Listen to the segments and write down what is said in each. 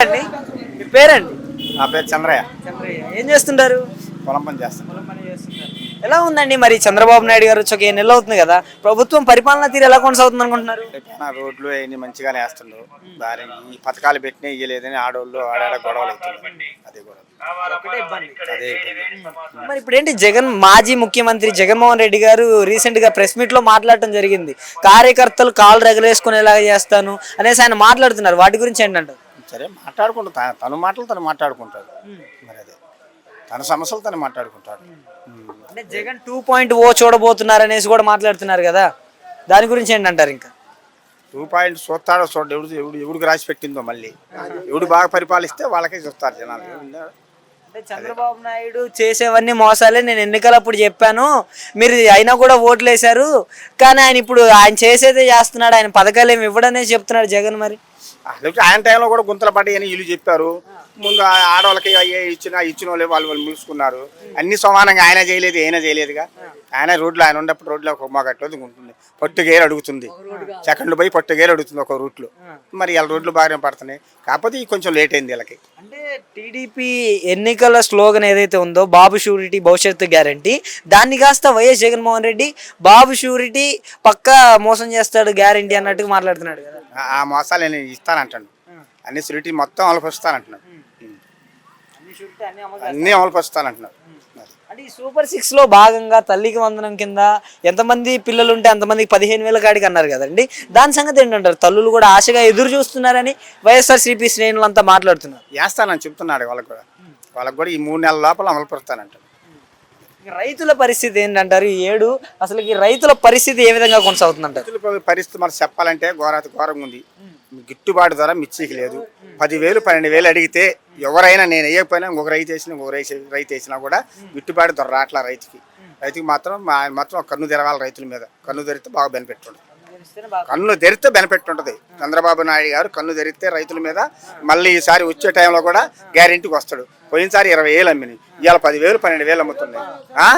అండి. మీ పేరండి? నా పేరు చంద్రయ్య. చంద్రయ్య. ఏం చేస్తుంటారు? పొలం పని చేస్తాను ఎలా ఉందండి మరి చంద్రబాబు నాయుడు గారు వచ్చి ఒక ఏడు నెలలు అవుతుంది కదా? ప్రభుత్వం పరిపాలన తీరు ఎలా కొనసాగుతుంది అనుకుంటున్నారు? రోడ్లు అవన్నీ మంచిగానే వేస్తుండ్రు. దాని ఈ పథకాలు పెట్టినా ఇయ్యలేదని ఆడవాళ్ళు ఆడాడ గొడవలు అవుతుంది అదే గొడవ. అదే ఇబ్బంది. మరి ఇప్పుడు ఏంటి జగన్ మాజీ ముఖ్యమంత్రి జగన్మోహన్ రెడ్డి గారు రీసెంట్గా ప్రెస్ మీట్లో మాట్లాడటం జరిగింది. కార్యకర్తలు కాలు రగలేసుకునేలాగా చేస్తాను అనేసి ఆయన మాట్లాడుతున్నారు. వాటి గురించి ఏంటంటారు? సరే మాట్లాడుకుంటా. తన- మాటలు తను మాట్లాడుకుంటాడు. మరి అదే. తన సమస్యలు తను మాట్లాడుకుంటాడు. అంటే జగన్ టూ పాయింట్ ఓ చూడబోతున్నారు అనేసి కూడా మాట్లాడుతున్నారు కదా. దాని గురించి ఏంటంటారు ఇంకా? టూ పాయింట్ చూస్తాడో చూడ ఎవడు ఎవడు ఎవడికి రాసి పెట్టిందో మళ్ళీ. ఎవడు బాగా పరిపాలిస్తే వాళ్ళకే చూస్తారు జనాలు. అంటే చంద్రబాబు నాయుడు చేసేవన్నీ మోసాలే. నేను ఎన్నికలప్పుడు చెప్పాను. మీరు అయినా కూడా ఓట్లు వేశారు కానీ ఆయన ఇప్పుడు ఆయన చేసేదే చేస్తున్నాడు. ఆయన పథకాలు ఏమి ఇవ్వడనే చెప్తున్నాడు జగన్ మరి. లేకపోతే ఆయన టైంలో కూడా గుంతలు పడ్డాయని వీళ్ళు చెప్పారు. ముందు ఆడవాళ్ళకి అయ్యే ఇచ్చిన ఇచ్చిన వాళ్ళు వాళ్ళు వాళ్ళు ములుసుకున్నారు అన్ని సమానంగా ఆయన చేయలేదు ఆయన చేయలేదుగా. ఆయన రోడ్లు ఆయన ఉన్నప్పుడు రోడ్లో ఒక మాకట్లేదు ఉంటుంది. పట్టుగేరు అడుగుతుంది. సెకండ్లు పోయి పట్టుగేరు అడుగుతుంది ఒక రూట్లో. మరి ఇలా రోడ్లు బాగానే పడుతున్నాయి. కాకపోతే కొంచెం లేట్ అయింది వీళ్ళకి. అంటే టీడీపీ ఎన్నికల స్లోగన్ ఏదైతే ఉందో బాబు షూరిటీ భవిష్యత్తు గ్యారంటీ దాన్ని కాస్త వైఎస్ జగన్మోహన్ రెడ్డి బాబు షూరిటీ పక్కా మోసం చేస్తాడు గ్యారంటీ అన్నట్టుగా మాట్లాడుతున్నాడు కదా. ఆ- మోసాలు నేను ఇస్తానంటాను అన్ని సిలిటీ మొత్తం అమలుపరుస్తానంటున్నాడు. అన్నీ అమలుపరుస్తానంటున్నాడు. అంటే ఈ సూపర్ సిక్స్లో భాగంగా తల్లికి వందనం కింద ఎంతమంది పిల్లలు ఉంటే అంతమందికి పదిహేను వేల కాడికి అన్నారు కదండి. దాని సంగతి ఏంటంటారు? తల్లులు కూడా ఆశగా ఎదురు చూస్తున్నారని వైఎస్ఆర్ సిపి శ్రేణులు అంతా మాట్లాడుతున్నారు. వేస్తానని చెప్తున్నాడు వాళ్ళకు కూడా. వాళ్ళకు కూడా ఈ మూడు నెలల లోపల అమలుపరుస్తానంటాడు. రైతుల పరిస్థితి ఏంటంటారు? ఈ ఏడు అసలు ఈ రైతుల పరిస్థితి ఏ విధంగా కొనసాగుతుందంటారు? రైతుల పరిస్థితి మరి చెప్పాలంటే ఘోరాతి ఘోరంగా ఉంది. గిట్టుబాటు ధర మిర్చికి లేదు. పదివేలు పన్నెండు వేలు అడిగితే ఎవరైనా నేను వేయకపోయినా ఇంకొక రైతు వేసిన ఇంకొక రైతు రైతు వేసినా కూడా గిట్టుబాటు ధర రాట్లా రైతుకి. రైతుకి మాత్రం మాత్రం కన్ను తెరవాలి రైతుల మీద. కన్ను తెరిస్తే బాగా బెనిఫిట్ ఉంటుంది. కన్ను తెరిస్తే బెనిఫిట్ ఉంటుంది. చంద్రబాబు నాయుడు గారు కన్ను తెరిస్తే రైతుల మీద మళ్ళీ ఈసారి వచ్చే టైంలో కూడా గ్యారెంటీకి వస్తాడు. పోయినసారి ఇరవై వేలు అమ్మినాయి. ఇవాళ పదివేలు పన్నెండు వేలు అమ్ముతున్నాయి. ఆ?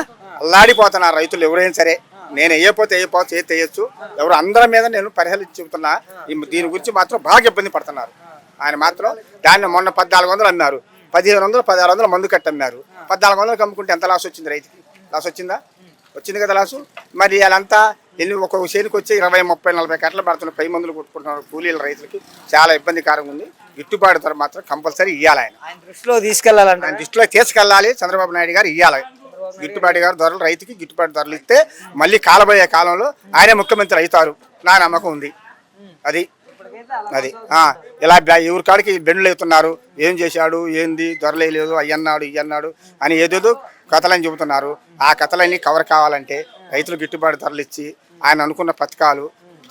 అల్లాడిపోతున్నారు రైతులు ఎవరైనా సరే. నేను వేయపోతే వేయకపోతే ఏ తెయ్యొచ్చు ఎవరు అందరి మీద నేను పరిహరించి చెబుతున్నా. దీని గురించి మాత్రం బాగా ఇబ్బంది పడుతున్నారు. ఆయన మాత్రం దాన్ని మొన్న పద్నాలుగు వందలు అన్నారు పదిహేను వందలు పదహారు వందలు మందు కట్టన్నారు పద్నాలుగు వందలు కమ్ముకుంటే ఎంత లాస్ వచ్చింది రైతుకి? లాస్ వచ్చిందా? వచ్చింది కదా లాసు మరి వాళ్ళంతా ఎన్ని ఒక్కొక్క చేనుకి వచ్చి ఇరవై ముప్పై నలభై కట్టలు పడుతున్న పై మందులు కొట్టుకుంటున్నారు కూలీల రైతులకి. చాలా ఇబ్బందికరంగా ఉంది. గిట్టుబాటు ధర మాత్రం కంపల్సరీ ఇవ్వాలి ఆయన. దృష్టిలో తీసుకెళ్ళాలంట ఆయన దృష్టిలో తీసుకెళ్ళాలి. చంద్రబాబు నాయుడు గారు ఇవ్వాలి గిట్టుబాటు గారు ధరలు రైతుకి గిట్టుబాటు ధరలు ఇస్తే మళ్ళీ కాలబోయే కాలంలో ఆయనే ముఖ్యమంత్రి అవుతారు. నా నమ్మకం ఉంది. అది. అది. ఇలా ఎవరి కాడికి బెండ్లు అవుతున్నారు ఏం చేశాడు? ఏంది? ధరలే లేదు అయ్యన్నాడు ఇయ్యన్నాడు అని ఏదేదో కథలని చెబుతున్నారు. ఆ కథలన్నీ కవర్ కావాలంటే రైతులు గిట్టుబాటు ధరలు ఇచ్చి ఆయన అనుకున్న పథకాలు